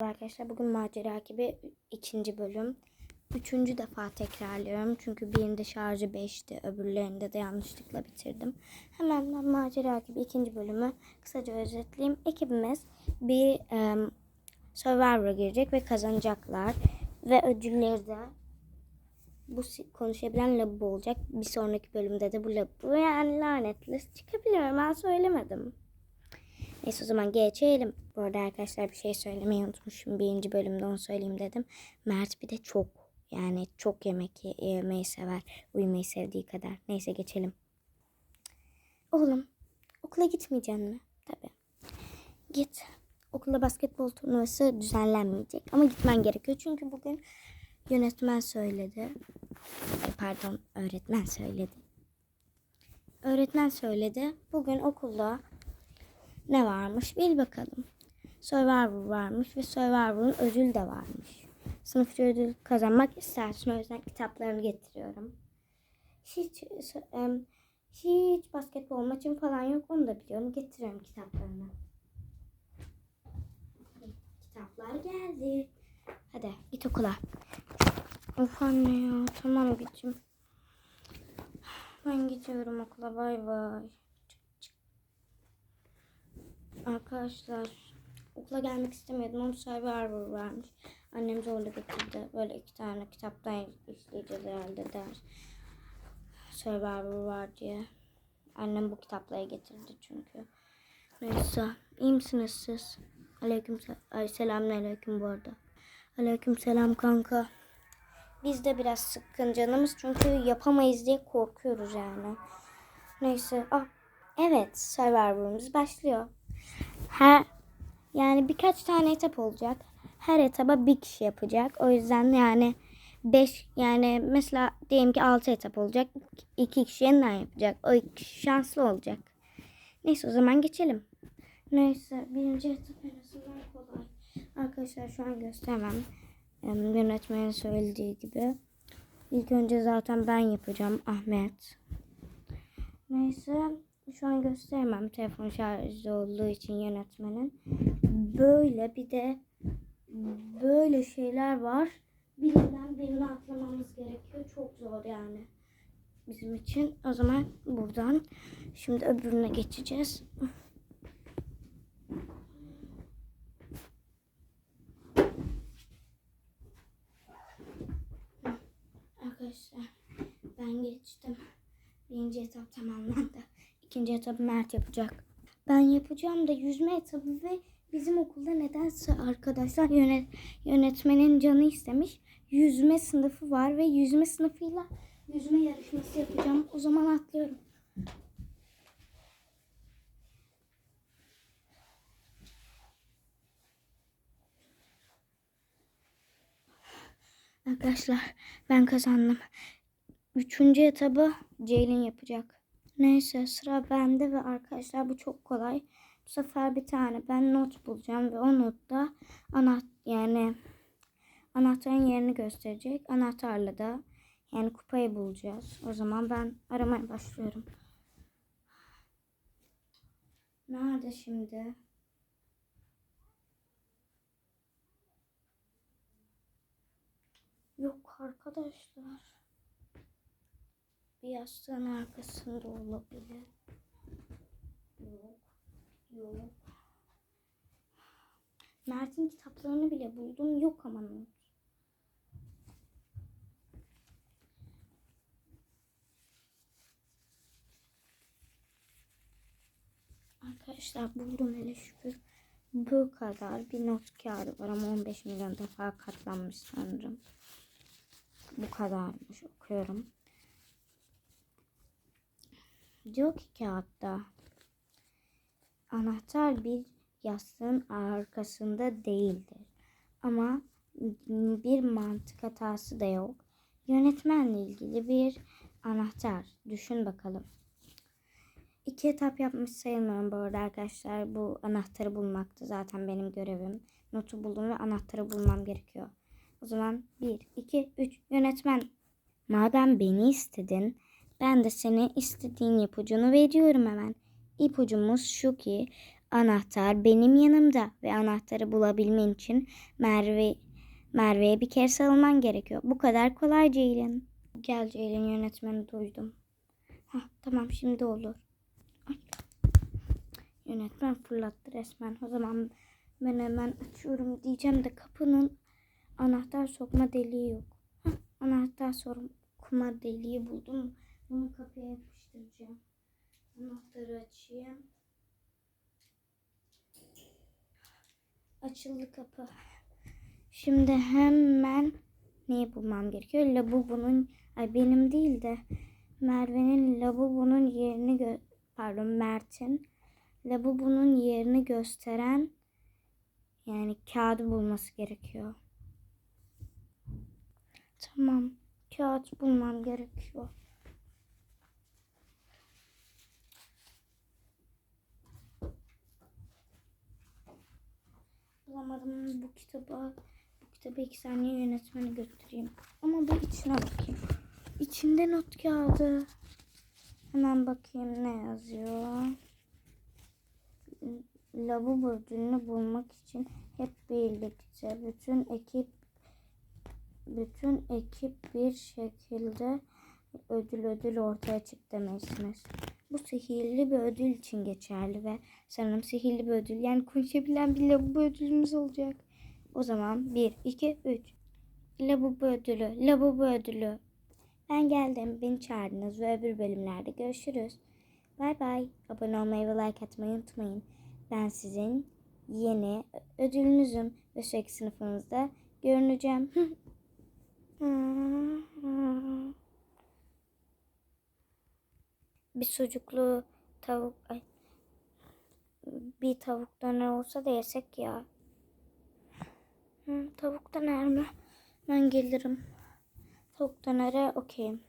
Arkadaşlar bugün macera gibi ikinci bölüm. Üçüncü defa tekrarlıyorum. Çünkü birinde şarjı 5'ti. Öbürlerinde de yanlışlıkla bitirdim. Hemen ben macera gibi ikinci bölümü kısaca özetleyeyim. Ekibimiz bir em, Survivor'a girecek ve kazanacaklar. Ve ödülleri de bu konuşabilen labu olacak. Bir sonraki bölümde de bu labu yani lanetli çıkabilir. Ben söylemedim. Neyse o zaman geçelim. Bu arada arkadaşlar bir şey söylemeyi unutmuşum. Birinci bölümde onu söyleyeyim dedim. Mert bir de çok yani çok yemek ye- yemeyi sever. Uyumayı sevdiği kadar. Neyse geçelim. Oğlum okula gitmeyeceksin mi? Tabii. Git. Okulda basketbol turnuvası düzenlenmeyecek. Ama gitmen gerekiyor. Çünkü bugün yönetmen söyledi. Ay, Pardon öğretmen söyledi. Öğretmen söyledi. Bugün okulda ne varmış bil bakalım. Survivor varmış ve Survivor'un ödül de varmış. Sınıfça ödül kazanmak istersin. O yüzden kitaplarını getiriyorum. Hiç, hiç basketbol maçım falan yok. Onu da biliyorum. Getiriyorum kitaplarını. Kitaplar geldi. Hadi git okula. Of anne ya. Tamam gideceğim. Ben gidiyorum okula. Bay bay. Arkadaşlar okula gelmek istemiyordum ama Survivor varmış. Annem zorla getirdi. Böyle iki tane kitaptan işleyeceğiz herhalde ders. Survivor var diye. Annem bu kitapları getirdi çünkü. Neyse. iyi misiniz siz? Aleyküm Ay, selamünaleyküm bu arada. Aleyküm selam kanka. Biz de biraz sıkkın canımız çünkü yapamayız diye korkuyoruz yani. Neyse. Ah, evet Survivor'ımız başlıyor. Her yani birkaç tane etap olacak. Her etaba bir kişi yapacak. O yüzden yani 5 yani mesela diyelim ki 6 etap olacak. 2 kişi yeniden yapacak. O iki kişi şanslı olacak. Neyse o zaman geçelim. Neyse birinci etap en azından kolay. Arkadaşlar şu an göstermem. Em, Yönetmenin söylediği gibi. İlk önce zaten ben yapacağım Ahmet. Neyse şu an gösteremem telefon şarjı olduğu için yönetmenin. Böyle bir de böyle şeyler var. Birinden birini atlamamız gerekiyor. Çok zor yani bizim için. O zaman buradan şimdi öbürüne geçeceğiz. Arkadaşlar ben geçtim. Birinci etap tamamlandı. İkinci etabı Mert yapacak. Ben yapacağım da yüzme etabı ve bizim okulda nedense arkadaşlar yönet, yönetmenin canı istemiş. Yüzme sınıfı var ve yüzme sınıfıyla yüzme yarışması yapacağım. O zaman atlıyorum. Arkadaşlar ben kazandım. Üçüncü etabı Ceylin yapacak. Neyse sıra bende ve arkadaşlar bu çok kolay. Bu sefer bir tane ben not bulacağım ve o notta ana yani anahtarın yerini gösterecek. Anahtarla da yani kupayı bulacağız. O zaman ben aramaya başlıyorum. Nerede şimdi? Yok arkadaşlar. Bir yastığın arkasında olabilir. Yok. Yok. Mert'in kitaplarını bile buldum. Yok ama not. Arkadaşlar buldum hele şükür. Bu kadar bir not kağıdı var ama 15 milyon defa katlanmış sanırım. Bu kadarmış okuyorum. Diyor ki kağıtta anahtar bir yastığın arkasında değildir. Ama bir mantık hatası da yok. Yönetmenle ilgili bir anahtar. Düşün bakalım. İki etap yapmış sayılmıyorum bu arada arkadaşlar. Bu anahtarı bulmaktı zaten benim görevim. Notu buldum ve anahtarı bulmam gerekiyor. O zaman 1, 2, 3 yönetmen. Madem beni istedin ben de seni istediğin ipucunu veriyorum hemen. İpucumuz şu ki Anahtar benim yanımda ve anahtarı bulabilmen için Merve Merve'ye bir kere sarılman gerekiyor. Bu kadar kolay Ceylin. Gel Ceylin yönetmeni duydum. Hah, tamam şimdi olur. Yönetmen fırlattı resmen. O zaman ben hemen açıyorum diyeceğim de kapının anahtar sokma deliği yok. Hah, anahtar sokma deliği buldum. Bunu kapıya yapıştıracağım. Anahtarı açayım. Açıldı kapı. Şimdi hemen neyi bulmam gerekiyor? Lavabonun, ay benim değil de Merve'nin lavabonun yerini pardon Mert'in lavabonun yerini gösteren yani kağıdı bulması gerekiyor. Tamam. Kağıt bulmam gerekiyor. Bulamadım bu kitabı. Bu kitabı iki saniye yönetmeni götüreyim. Ama bir içine bakayım. İçinde not kağıdı. Hemen bakayım ne yazıyor. Lavabo ödülünü bulmak için hep birlikte bütün ekip bütün ekip bir şekilde ödül ödül ortaya çık demesiniz. Bu sihirli bir ödül için geçerli ve sanırım sihirli bir ödül yani konuşabilen bir lavabo ödülümüz olacak. O zaman 1, 2, 3. Lavabo ödülü, lavabo ödülü. Ben geldim, beni çağırdınız ve öbür bölümlerde görüşürüz. Bay bay. Abone olmayı ve like atmayı unutmayın. Ben sizin yeni ödülünüzüm ve sürekli sınıfınızda görüneceğim. bir sucuklu tavuk ay, bir tavuk döner olsa da yesek ya. Hı, tavuk döner mi? Ben gelirim. Tavuk dönere okeyim.